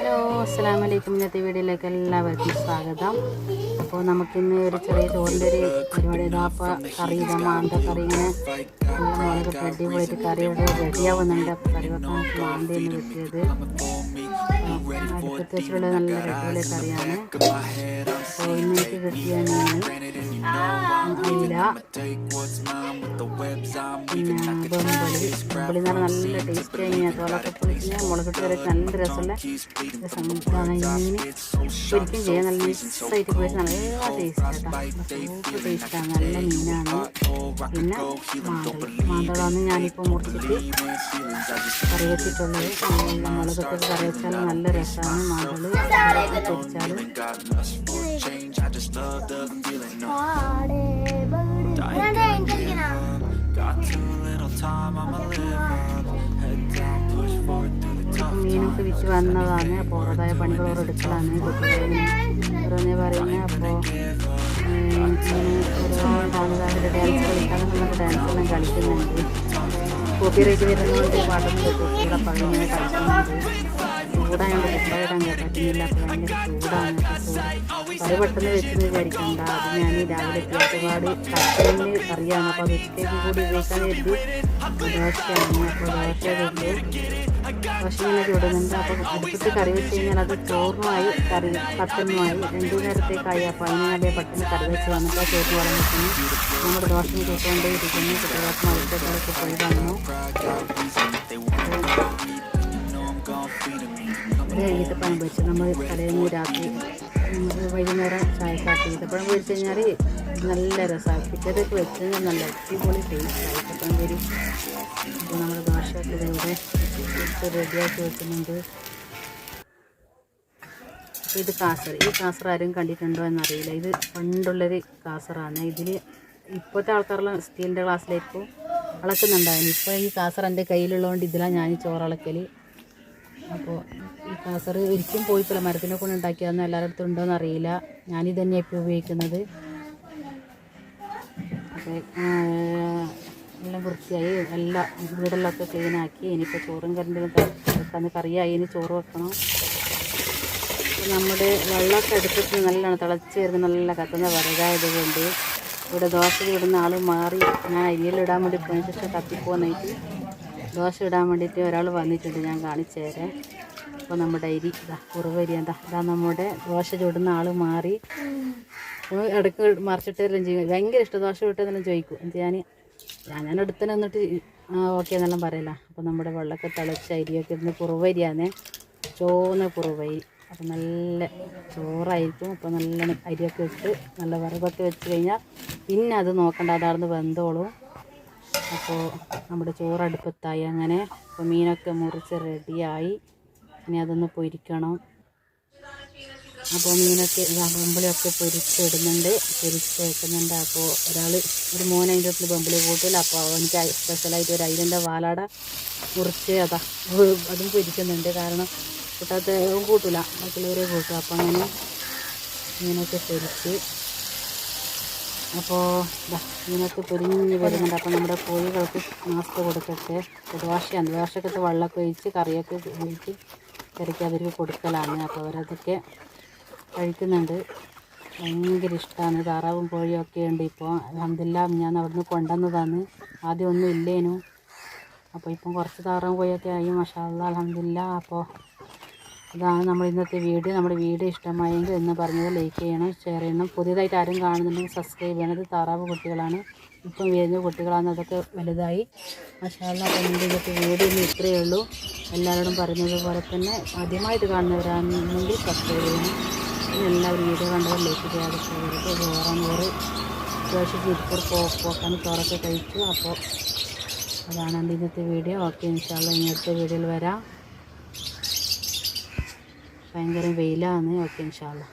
Hello അസ്സാം വലൈക്കും ഇന്നത്തെ വീഡിയോയിലേക്ക് എല്ലാവർക്കും സ്വാഗതം. അപ്പോൾ നമുക്കിന്ന് ഒരു ചെറിയ ചോറിന്റെ ഒരു പരിപാടി. ഇതാപ്പ കറി ഇതാ മാന്ത കറി. ഇങ്ങനെ നല്ല മുളക് അടിപൊളിയിട്ട് കറി ഇവിടെ റെഡിയാവുന്നുണ്ട് കറി വെക്കാൻ മാന്തയാണ് വെട്ടിയത് അടുപ്പത്ത് വെച്ചിട്ടുള്ള നല്ല അടിപൊളി കറിയാണ് ഇന്നേക്ക് കിട്ടിയ മീൻ അയില പിന്നെ എന്ന് പറഞ്ഞാൽ നല്ല ടേസ്റ്റ് കഴിഞ്ഞാൽ തോലൊക്കെ പൊളിച്ച് മുളകിട്ട് നല്ല രസമുള്ള സംഭവമാണ് ഈ മീൻ ശരിക്കും ചെയ്യാൻ നല്ല മിക്സായിട്ട് പോയിട്ട് നല്ല ടേസ്റ്റ് സൂപ്പർ ടേസ്റ്റാണ് നല്ല മീനാണ് പിന്നെ മാന്തൾ മാന്തളാണ് ഞാനിപ്പോൾ മുറിച്ചിട്ട് കറി വെച്ചിട്ടുള്ളത് മുളകൊക്കെ കറി വെച്ചാൽ നല്ല രസമാണ് മാന്തൾ പൊരിച്ചാൽ മീനൊക്കെ വിറ്റ് വന്നതാണ് അപ്പോൾ ഓരോതായ പണികൾ ഓരോ എടുക്കലാണ് ഓരോന്നേ പറയുന്നത് അപ്പോൾ ഒരുപാട് ഡാൻസ് കളിക്കാൻ നമുക്ക് ഡാൻസ് എല്ലാം കളിക്കുന്നുണ്ട് കോപ്പി റേറ്റ് വരുന്നതുകൊണ്ട് പാട്ടൊന്നും കുട്ടികളെ പഴയ കളിക്കുന്നുണ്ട് ചൂടായതുകൊണ്ട് കുട്ടികളിടാൻ പറ്റുന്നില്ല ഭയങ്കര ചൂടാണ് അത് പെട്ടെന്ന് വെച്ചെന്ന് വിചാരിക്കണ്ട അത് ഞാൻ രാവിലെ ഒരുപാട് കട്ടലിന് കറിയാണ് അപ്പോൾ ഉച്ചയ്ക്ക് കൂടി ഉപയോഗിക്കാൻ കരുതി ദോശയാണ് അപ്പോൾ ദോശ വരുമ്പോൾ ദോശ ഇങ്ങനെ ചൂടുന്നുണ്ട് അപ്പോൾ അടുത്തിട്ട് കറി വെച്ച് കഴിഞ്ഞാൽ അത് ചോറുമായി കറി കത്തനുമായി രണ്ടു നേരത്തേക്കായി അപ്പോൾ അതിന് നല്ല പെട്ടെന്ന് കറി വെച്ച് വന്നിട്ട് ചോറ് വളർന്നിട്ടുണ്ട് നമ്മുടെ ദോഷം ചൂട്ടുകൊണ്ടേ ഇരിക്കുന്നു കുട്ടികൾക്ക് മത്സ്യങ്ങളൊക്കെ പോയി വന്നു അത് കഴിഞ്ഞിട്ട് പഴം പൊരിച്ച് നമ്മൾ കടയിൽ നിന്ന് രാത്രി വൈകുന്നേരം ചായ കാട്ടി ഈത്തപ്പഴം പൊരിച്ച് കഴിഞ്ഞാൽ നല്ല രസമാണ് പിറ്റേതൊക്കെ വെച്ച് കഴിഞ്ഞാൽ നല്ല അടിപൊളി ടേസ്റ്റ് ഈത്തപ്പഴം പൊരി. അപ്പോൾ നമ്മൾ ദോശയൊക്കെ റെഡിയാക്കി വെക്കുന്നുണ്ട്. ഇത് കാസർ ഈ കാസർ ആരും കണ്ടിട്ടുണ്ടോ എന്നറിയില്ല. ഇത് പണ്ടുള്ളൊരു കാസറാണ്. ഇതിൽ ഇപ്പോഴത്തെ ആൾക്കാരെല്ലാം സ്റ്റീലിന്റെ ഗ്ലാസ്സിലേക്ക് അളക്കുന്നുണ്ടായിരുന്നു. ഇപ്പോൾ ഈ കാസർ എന്റെ കയ്യിലുള്ളതുകൊണ്ട് ഇതിലാണ് ഞാൻ ചോറ് അളക്കൽ അപ്പോൾ കാസർ പോയി പോയിട്ടില്ല മരത്തിനെ കൊണ്ട് ഉണ്ടാക്കിയതെന്ന് എല്ലാവരുടെ അടുത്തും ഉണ്ടോയെന്ന് അറിയില്ല. ഞാനിത് തന്നെ ഇപ്പോൾ ഉപയോഗിക്കുന്നത്. എല്ലാം വൃത്തിയായി എല്ലാം വീടെല്ലാം ക്ലീനാക്കി ഇനിയിപ്പോൾ ചോറും കറണ്ടിനും വെക്കാന്ന് കറിയായി ഇനി ചോറ് വെക്കണം. നമ്മുടെ വെള്ളമൊക്കെ അടുപ്പത്ത് നല്ലതാണ് തിളച്ച് വരുന്ന നല്ല കത്തുന്ന വിറകായത് കൊണ്ട് ഇവിടെ ദോശ ഇടുന്ന ആൾ മാറി. ഞാൻ അരിയിലിടാൻ വേണ്ടി പോയതിനു ശേഷം കത്തിപ്പോന്നിട്ട് ദോശ ഇടാൻ വേണ്ടിയിട്ട് ഒരാൾ വന്നിട്ടുണ്ട് ഞാൻ കാണിച്ചു തരാം. അപ്പോൾ നമ്മുടെ അരി ഇതാ കുറവരി എന്താ ഇതാ നമ്മുടെ ദോശ ചൂടുന്ന ആൾ മാറി. ഇടയ്ക്ക് മറിച്ചിട്ടെല്ലാം ചെയ്യും. ഭയങ്കര ഇഷ്ടം. ദോശ വിട്ടെന്നെല്ലാം ചോദിക്കും. എന്ത് ഞാൻ ഞാൻ ഞാൻ നിന്നിട്ട് ആ ഓക്കെ എന്നെല്ലാം പറയില്ല അപ്പോൾ നമ്മുടെ വെള്ളമൊക്കെ തിളച്ച് അരിയൊക്കെ ഇരുന്ന് കുറവരിയാണ് ചോന്ന കുറവരി. അപ്പോൾ നല്ല ചോറായിരിക്കും. അപ്പോൾ നല്ല അരിയൊക്കെ ഇട്ട് നല്ല വിറകൊക്കെ വെച്ച് കഴിഞ്ഞാൽ പിന്നെ അത് നോക്കണ്ട. അതാർന്ന് വെന്തോളും. അപ്പോൾ നമ്മുടെ ചോറടുപ്പത്തായി. അങ്ങനെ അപ്പോൾ മീനൊക്കെ മുറിച്ച് റെഡിയായി ഇനി അതൊന്ന് പൊരിക്കണം. അപ്പോൾ മീനൊക്കെ ബമ്പിളിയൊക്കെ പൊരിച്ചിടുന്നുണ്ട് പൊരിച്ച് വെക്കുന്നുണ്ട്. അപ്പോൾ ഒരാൾ ഒരു മോൻ അതിന്റെ അടുത്ത് ബമ്പിളി കൂട്ടില്ല. അപ്പോൾ എനിക്ക് സ്പെഷ്യലായിട്ട് ഒരു അയിലിന്റെ വാലാട മുറിച്ച് അതാ അതും പൊരിക്കുന്നുണ്ട്. കാരണം കൂട്ടാത്ത കൂട്ടില്ല ബാക്കിയുള്ളവരെ കൂട്ടും. അപ്പോൾ അങ്ങനെ മീനൊക്കെ പൊരിച്ച്. അപ്പോൾ മീനൊക്കെ പൊരിഞ്ഞ് വരുന്നുണ്ട്. അപ്പോൾ നമ്മുടെ കോഴികൾക്ക് മാസ്ക് കൊടുക്കട്ടെ. അപ്പോൾ ദോശയാണ് ദോശക്കത്തെ വെള്ളമൊക്കെ ഒഴിച്ച് കറിയൊക്കെ ഒഴിച്ച് ഇറക്കി അവർക്ക് കൊടുക്കലാണ്. അപ്പോൾ അവരതൊക്കെ കഴിക്കുന്നുണ്ട്. ഭയങ്കര ഇഷ്ടമാണ്. താറാവും ഒക്കെ ഉണ്ട് ഇപ്പോൾ. അലഹമില്ല ഞാൻ അവിടുന്ന് കൊണ്ടുവന്നതാണ്. ആദ്യം ഒന്നും ഇല്ലേനു. അപ്പോൾ ഇപ്പം കുറച്ച് താറാവും കോഴിയൊക്കെ ആയി. മഷാല്ല അലഹമില്ല അപ്പോൾ ഇതാണ് നമ്മൾ ഇന്നത്തെ വീഡിയോ. നമ്മുടെ വീഡിയോ ഇഷ്ടമായെങ്കിൽ എന്ന് പറഞ്ഞത് ലൈക്ക് ചെയ്യണം ഷെയർ ചെയ്യണം. പുതിയതായിട്ട് ആരും കാണുന്നുണ്ടെങ്കിൽ സബ്സ്ക്രൈബ് ചെയ്യണം താറാവ് കുട്ടികളാണ്. ഇപ്പം വരുന്ന കുട്ടികളാണ് അതൊക്കെ വലുതായി. മഷാല അപ്പം ഇന്നത്തെ വീഡിയോ ഇത്രയേ ഉള്ളൂ. എല്ലാവരോടും പറഞ്ഞതുപോലെ തന്നെ ആദ്യമായിട്ട് കാണുന്നവരാണെങ്കിൽ സബ്സ്ക്രൈബ് ചെയ്യണം. പിന്നെ എല്ലാവരും വീഡിയോ കണ്ടവർ ലൈക്ക് ചെയ്യാതെ ചോറ് അത്യാവശ്യം തിരിപ്പൂർ പോക്കാൻ ചോറൊക്കെ കഴിച്ചു. അപ്പോൾ അതാണ് എന്റെ ഇന്നത്തെ വീഡിയോ ഓക്കെ ഇൻഷാല്ല ഇനി അടുത്ത വീഡിയോയിൽ വരാം. ഭയങ്കര വെയിലാണ്. ഓക്കെ ഇൻഷാല്ല